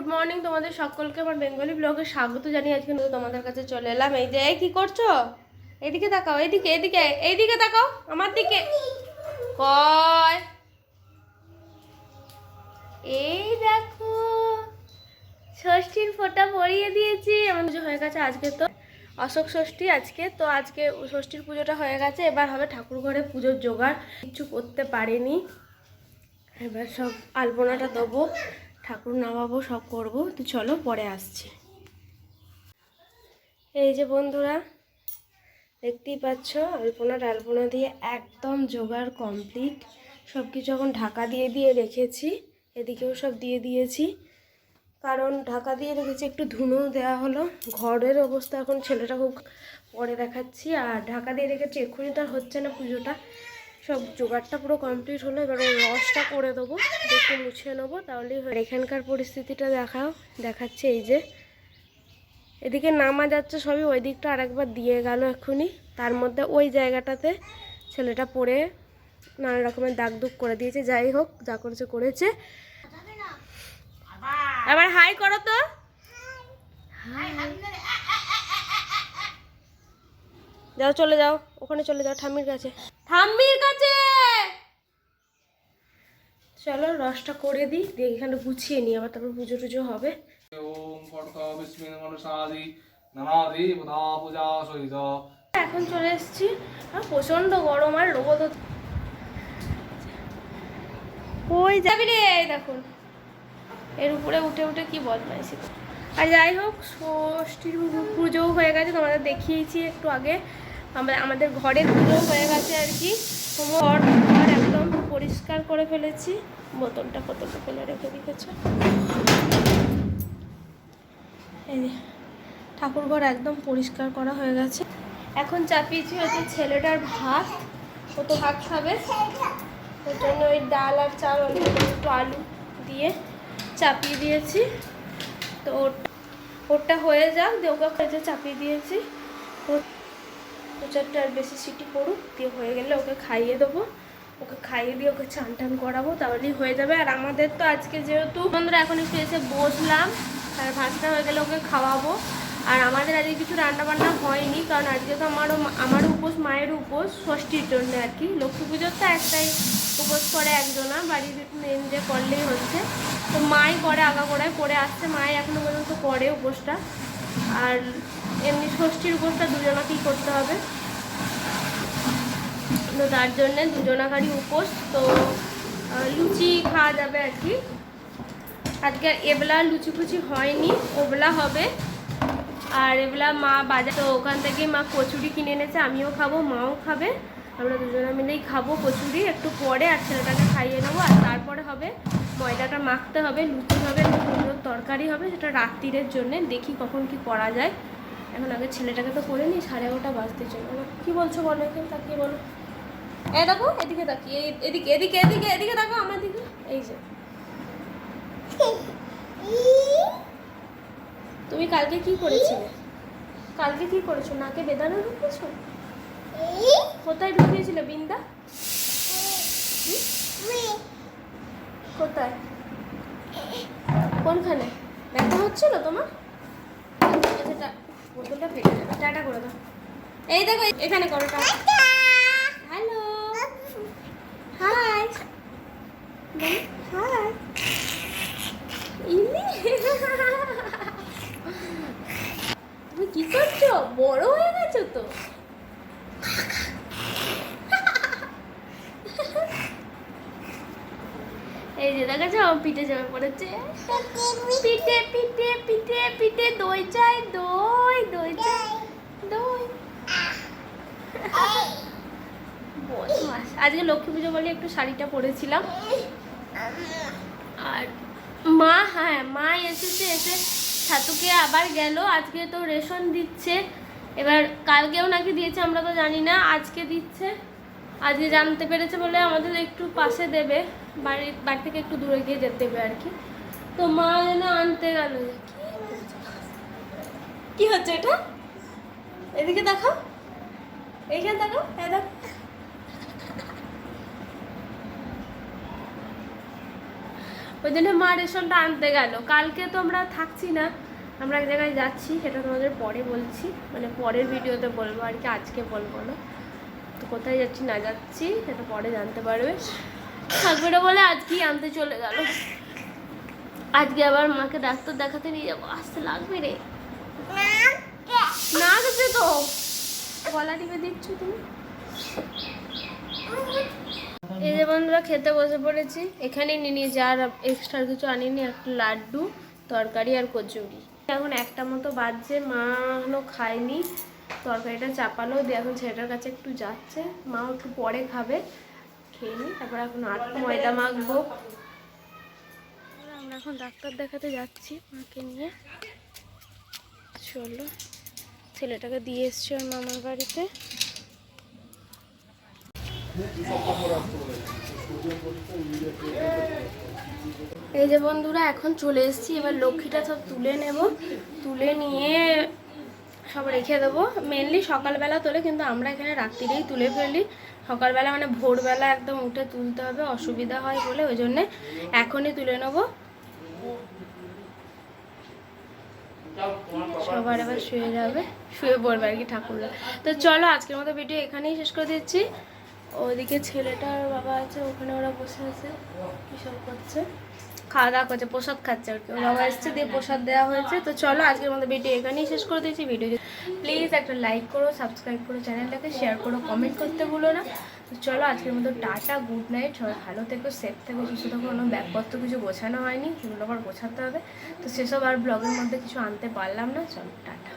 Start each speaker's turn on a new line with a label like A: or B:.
A: Good morning তোমাদের সকলকে আমার বেঙ্গলি ব্লগে স্বাগত জানিয়ে আজকে তোমাদের কাছে চলে এলাম। এই যে কি করছ? এদিকে তাকাও এদিকে এদিকে এইদিকে তাকাও, আমার দিকে। কয়? এই দেখো, ষষ্ঠীর ফোঁটা পরিয়ে দিয়েছি। আমার পুজো হয়ে গেছে আজকে তো, অশোক ষষ্ঠী আজকে। তো আজকে ষষ্ঠীর পুজোটা হয়ে গেছে, এবার হবে ঠাকুর ঘরে পুজোর জোগাড়। কিছু করতে পারিনি। এবার সব আলপনাটা দেবো। ঠাকুর নামাবো, সব করব। তো চলো পরে আসছি। এই যে বন্ধুরা, দেখতেই পাচ্ছ, আলপনা দিয়ে একদম জোগাড় কমপ্লিট সব কিছু এখন ঢাকা দিয়ে দিয়ে রেখেছি, এদিকেও সব দিয়ে দিয়েছি। কারণ ঢাকা দিয়ে রেখেছি, একটু ধুনো দেওয়া হলো। ঘরের অবস্থা এখন ছেলেটা খুব পরে দেখাচ্ছি। আর ঢাকা দিয়ে রেখেছি, এক্ষুনি তো আর হচ্ছে না পুজোটা। সব জোগাড়টা পুরো কমপ্লিট হলো, এবার ওই রসটা করে দেবো, একটু মুছে নেব, তাহলেই এখানকার পরিস্থিতিটা দেখাও, দেখাচ্ছে এই যে। এদিকে নামা যাচ্ছে সবই, ওই দিকটা আরেকবার দিয়ে গেল এক্ষুনি। তার মধ্যে ওই জায়গাটাতে ছেলেটা পড়ে নানা রকমের দাগ দুগ করে দিয়েছে, যাই হোক, যা করেছে করেছে। আবার হাই করো তো। যাও, চলে যাও, ওখানে চলে যাও, ঠাম্মির কাছে। ঠাম্মির কাছে। চলো রসটা করে দিই দিয়ে এখানে গুছিয়ে নিই আবার তারপর পুজো টুজো হবে। এখন চলে এসেছি প্রচণ্ড গরম আর রোদ ওই যাবি রে? দেখুন। এর উপরে উঠে উঠে কি বদমাইছি আর যাই হোক ষষ্ঠীর পুজো হয়ে গেছে তোমাদের দেখিয়েছি একটু আগে। আমরা, আমাদের ঘরের পুজো হয়ে গেছে আর কি। ঘর ঘর একদম পরিষ্কার করে ফেলেছি। বোতলটা বোতলটা ফেলে রেখে দিয়েছ ঠাকুর ঘর একদম পরিষ্কার করা হয়ে গেছে। এখন চাপিয়েছি হচ্ছে ছেলেটার ভাত। ও তো ভাত খাবে। ওর জন্য ওই ডাল আর চাল অল্প একটু আলু দিয়ে চাপিয়ে দিয়েছি। তো ওর ওরটা হয়ে যাক ওকে খেতে চাপিয়ে দিয়েছি। দু চারটে আর বেশি সিটি পড়ুক, দিয়ে হয়ে গেলে ওকে খাইয়ে দেবো। ওকে খাইয়ে দিয়ে ওকে চান টান করাবো, তাহলেই হয়ে যাবে। আর আমাদের তো আজকে যেহেতু বন্ধুরা, এখন একটু এসে বসলাম, আর ভাতটা হয়ে গেলে ওকে খাওয়াবো। আর আমাদের আজকে কিছু রান্না বান্না হয়নি, কারণ আজকে তো আমারও আমারও উপোস মায়ের উপোস, ষষ্ঠীর জন্য আর কি। লক্ষ্মী পুজোর তো একটাই উপোস করে একজনা, বাড়ির মেন যে করলেই হচ্ছে। তো মাই করে আগা করে আসছে, মাই এখনও পর্যন্ত করে উপোসটা। আর এমনি ষষ্ঠীর উপোসটা দুজনাকেই করতে হবে। তো তার জন্যে দুজনাকারই উপোস। তো লুচি খাওয়া যাবে আর কি। আজকে এবেলা লুচি ফুচি হয়নি, ওবেলা হবে। আর এবেলা মা বাজার তো ওখান থেকে মা কচুরি কিনে এনেছে, আমিও খাব, মাও খাবে। আমরা দুজনে মিলেই খাব কচুরি, একটু পরে আর ছেলেটাকে খাইয়ে নেব। আর তারপরে হবে ময়দাটা মাখতে হবে, লুচি হবে সুন্দর তরকারি হবে, সেটা রাত্রিরের জন্য। দেখি কখন কি করা যায়। এখন আগে ছেলেটাকে তো করে নিই, সাড়ে এগারোটা বাজতে চলো কী বলছো বলো, এখানে তাকিয়ে বলো। এ দেখো, এদিকে তাকিয়ে এদিকে এদিকে এদিকে এদিকে দেখো আমার দিকে। এই যে। তুমি কালকে কি করেছিলে? কালকে কি করেছ? নাকে বেদানা ঢুকিয়েছো? কোথায় ঢুকিয়েছিলে, বিন্দা? কোথায়? কোনখানে? ব্যথা হচ্ছিল তোমার? আচ্ছা বোতলটা ফেটে যাবে। টাটা করে দাও। এই দেখো এখানে করো টাটা। হ্যালো। হাই। হাই। তুমি কি করছ? বড় হয়ে গেছো তো। এই যে দেখা যাও পিঠে যাবে পড়েছে পিঠে পিঠে পিঠে পিঠে, দই চাই, দই দই চাই, দই। আজকে লক্ষ্মী পুজো বলে একটু শাড়িটা পরেছিলাম। আর মা হ্যাঁ মা এসেছে, এসে ছাতুকে আবার গেল। আজকে তো রেশন দিচ্ছে। এবার কালকেও নাকি দিয়েছে, আমরা তো জানি না। আজকে দিচ্ছে। আজকে জানতে পেরেছে বলে আমাদের একটু পাশে দেবে, বাড়ি বাড়ি থেকে একটু দূরে গিয়ে যেতে দেবে আর কি। তো মা যেন আনতে গেল। কি হচ্ছে এটা? এদিকে দেখো। এইখানে দেখো। হ্যাঁ দেখো। ওই জন্য মা রেশনটা আনতে গেল। কালকে তো আমরা থাকছি না। আমরা এক জায়গায় যাচ্ছি, সেটা তোমাদের পরে বলছি। মানে পরের ভিডিওতে বলব আর কি, আজকে বলব না। তো কোথায় যাচ্ছি না যাচ্ছি, সেটা পরে জানতে পারবে। থাকবে বলে আজকেই আনতে চলে গেল। আজকে আবার মাকে ডাক্তার দেখাতে নিয়ে যাব। আসতে লাগবে রে। না গেছে তো। গলা টিপে দিচ্ছ তুমি। এই যে বন্ধুরা, খেতে বসে পড়েছি। এখানে নিয়ে নিয়েছি আর এক্সট্রা কিছু আনিনি, একটা লাড্ডু, তরকারি আর কচুরি। এখন একটা মতো বাজছে, মা এখনও খায়নি। তরকারিটা চাপালো দিয়ে এখন ছেলেটার কাছে একটু যাচ্ছে। মাও একটু পরে খাবে। খেয়ে নি তারপর এখন আট ময়দা মাখবো। আমরা এখন ডাক্তার দেখাতে যাচ্ছি মাকে নিয়ে। চলো, ছেলেটাকে দিয়ে এসছি ওর মামার বাড়িতে। এই যে বন্ধুরা, এখন চলে এসেছি। এবার লক্ষ্মীটা সব তুলে নেব। তুলে নিয়ে সব রেখে দেবো। মেনলি সকালবেলা তোলে, কিন্তু আমরা এখানে রাত্রিরেই তুলে ফেলি। সকালবেলা মানে ভোরবেলা একদম উঠে তুলতে হবে, অসুবিধা হয় বলে ওই জন্যে এখনই তুলে নেব। সবার আবার শুয়ে যাবে, শুয়ে পড়বে আর কি ঠাকুররা। তো চলো আজকের মতো ভিডিও এখানেই শেষ করে দিচ্ছি। ওদিকে ছেলেটার বাবা আছে ওখানে ওরা বসে আছে কিসব করছে? খাওয়া দাওয়া করছে প্রসাদ খাচ্ছে আর কি। ওর বাবা এসছে দিয়ে প্রসাদ দেওয়া হয়েছে। তো চলো আজকের মতো ভিডিও এখানেই শেষ করে দিয়েছি। ভিডিও প্লিজ একটা লাইক করো সাবস্ক্রাইব করো চ্যানেলটাকে শেয়ার করো কমেন্ট করতে ভুলো না। তো চলো আজকের মতো টাটা গুড নাইট সবাই ভালো থেকো সেফ থেকো সুস্থ থেকো। কোনো ব্যাগপত্র কিছু গোছানো হয়নি সেগুলো আবার গোছাতে হবে। তো সেসব আর ব্লগের মধ্যে কিছু আনতে পারলাম না। চলো টাটা।